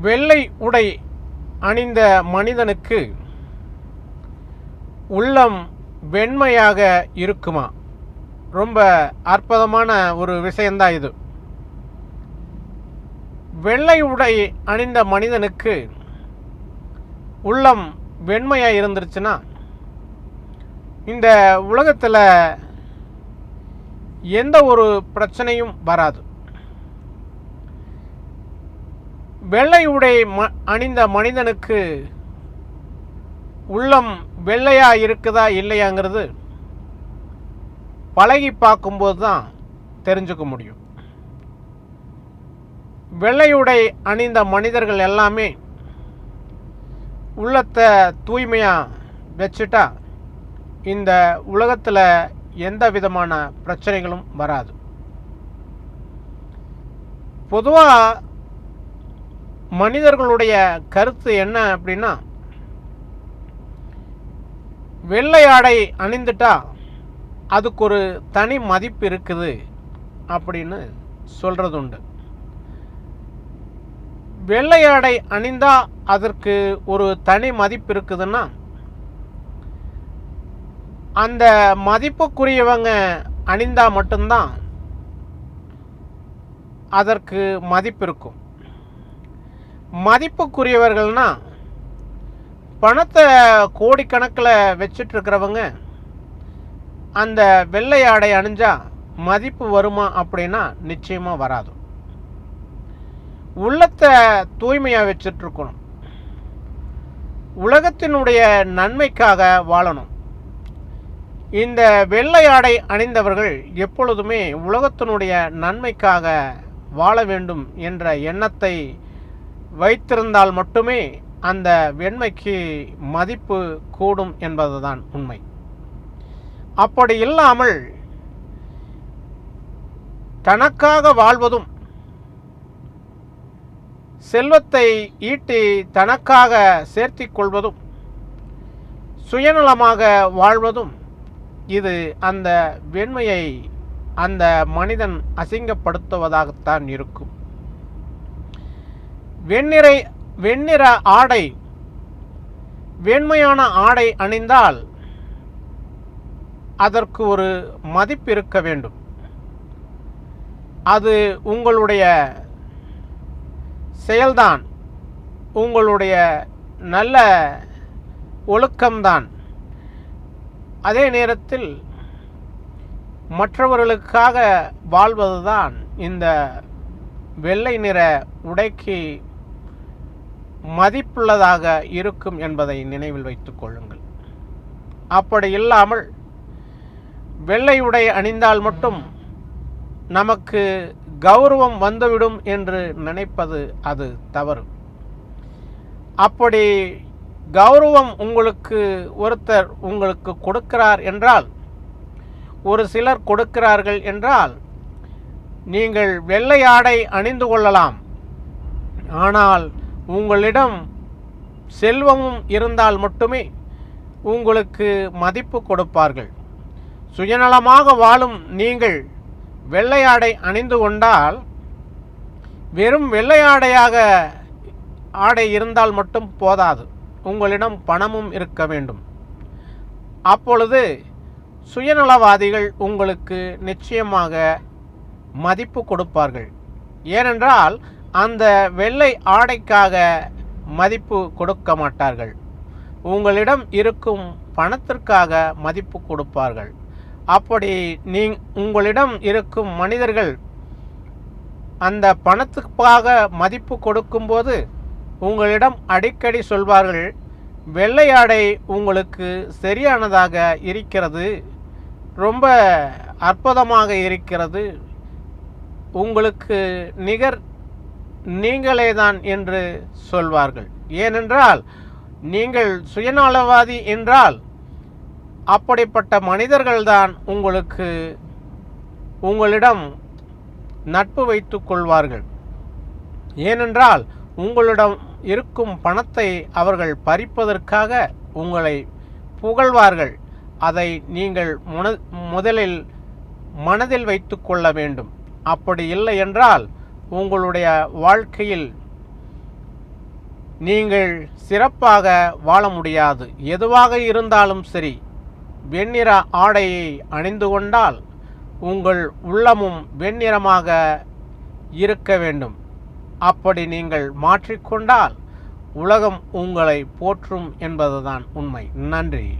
வெள்ளை உடை அணிந்த மனிதனுக்கு உள்ளம் வெண்மையாக இருக்குமா? ரொம்ப அற்புதமான ஒரு விஷயந்தான் இது. வெள்ளை உடை அணிந்த மனிதனுக்கு உள்ளம் வெண்மையாக இருந்துருச்சுன்னா இந்த உலகத்தில் எந்த ஒரு பிரச்சனையும் வராது. வெள்ளை உடை ம அணிந்த மனிதனுக்கு உள்ளம் வெள்ளையா இருக்குதா இல்லையாங்கிறது பழகி பார்க்கும்போது தான் தெரிஞ்சுக்க முடியும். வெள்ளையுடை அணிந்த மனிதர்கள் எல்லாமே உள்ளத்தை தூய்மையாக வச்சுட்டா இந்த உலகத்தில் எந்த விதமான பிரச்சனைகளும் வராது. பொதுவாக மனிதர்களுடைய கருத்து என்ன அப்படின்னா வெள்ளை ஆடை அணிந்துட்டா அதுக்கு ஒரு தனி மதிப்பு இருக்குது அப்படின்னு சொல்கிறது உண்டு வெள்ளை ஆடை அணிந்தால் அதற்கு ஒரு தனி மதிப்பு இருக்குதுன்னா அந்த மதிப்புக்குரியவங்க அணிந்தால் மட்டும்தான் அதற்கு மதிப்பு இருக்கும். மதிப்புக்குரியவர்கள்னா பணத்தை கோடிக்கணக்கில் வச்சிட்ருக்கிறவங்க அந்த வெள்ளை ஆடை அணிஞ்சால் மதிப்பு வருமா அப்படின்னா நிச்சயமாக வராது. உள்ளத்தை தூய்மையாக வச்சிட்ருக்கணும். உலகத்தினுடைய நன்மைக்காக வாழணும். இந்த வெள்ளை ஆடை அணிந்தவர்கள் எப்பொழுதுமே உலகத்தினுடைய நன்மைக்காக வாழ வேண்டும் என்ற எண்ணத்தை வைத்திருந்தால் மட்டுமே அந்த வெண்மைக்கு மதிப்பு கூடும் என்பதுதான் உண்மை. அப்படி இல்லாமல் தனக்காக வாழ்வதும் செல்வத்தை ஈட்டி தனக்காக சேர்த்திக் கொள்வதும் சுயநலமாக வாழ்வதும் இது அந்த வெண்மையை அந்த மனிதன் அசிங்கப்படுத்துவதாகத்தான் இருக்கும். வெண்ணிறை வெண்ணிற ஆடை வெண்மையான ஆடை அணிந்தால் அதற்கு ஒரு மதிப்பு இருக்க வேண்டும். அது உங்களுடைய செயல்தான். உங்களுடைய நல்ல ஒழுக்கம்தான். அதே நேரத்தில் மற்றவர்களுக்காக வாழ்வதுதான் இந்த வெள்ளை நிற உடைக்கு மதிப்புள்ளதாக இருக்கும் என்பதை நினைவில் வைத்துக் கொள்ளுங்கள். அப்படி இல்லாமல் வெள்ளை உடை அணிந்தால் மட்டும் நமக்கு கௌரவம் வந்துவிடும் என்று நினைப்பது அது தவறு. அப்படி கௌரவம் உங்களுக்கு ஒருத்தர் உங்களுக்கு கொடுக்கிறார் என்றால் ஒரு சிலர் கொடுக்கிறார்கள் என்றால் நீங்கள் வெள்ளை ஆடை அணிந்து கொள்ளலாம். ஆனால் உங்களிடம் செல்வமும் இருந்தால் மட்டுமே உங்களுக்கு மதிப்பு கொடுப்பார்கள். சுயநலமாக வாழும் நீங்கள் வெள்ளை ஆடை அணிந்து கொண்டால் வெறும் வெள்ளை ஆடையாக ஆடை இருந்தால் மட்டும் போதாது. உங்களிடம் பணமும் இருக்க வேண்டும். அப்பொழுது சுயநலவாதிகள் உங்களுக்கு நிச்சயமாக மதிப்பு கொடுப்பார்கள். ஏனென்றால் அந்த வெள்ளை ஆடைக்காக மதிப்பு கொடுக்க மாட்டார்கள். உங்களிடம் இருக்கும் பணத்திற்காக மதிப்பு கொடுப்பார்கள். அப்படி நீ உங்களிடம் இருக்கும் மனிதர்கள் அந்த பணத்துக்காக மதிப்பு கொடுக்கும்போது உங்களிடம் அடிக்கடி சொல்வார்கள் வெள்ளை ஆடை உங்களுக்கு சரியானதாக இருக்கிறது ரொம்ப அற்புதமாக இருக்கிறது உங்களுக்கு நிகர் நீங்களே தான் என்று சொல்வார்கள். ஏனென்றால் நீங்கள் சுயநலவாதி என்றால் அப்படிப்பட்ட மனிதர்கள்தான் உங்களுக்கு உங்களிடம் நட்பு வைத்து கொள்வார்கள். ஏனென்றால் உங்களிடம் இருக்கும் பணத்தை அவர்கள் பறிப்பதற்காக உங்களை புகழ்வார்கள். அதை நீங்கள் முன முதலில் மனதில் வைத்து கொள்ள வேண்டும். அப்படி இல்லை என்றால் உங்களுடைய வாழ்க்கையில் நீங்கள் சிறப்பாக வாழ முடியாது. எதுவாக இருந்தாலும் சரி வெண்ணிற ஆடையை அணிந்து கொண்டால் உங்கள் உள்ளமும் வெண்ணிறமாக இருக்க வேண்டும். அப்படி நீங்கள் மாற்றிக்கொண்டால் உலகம் உங்களை போற்றும் என்பதுதான் உண்மை. நன்றி.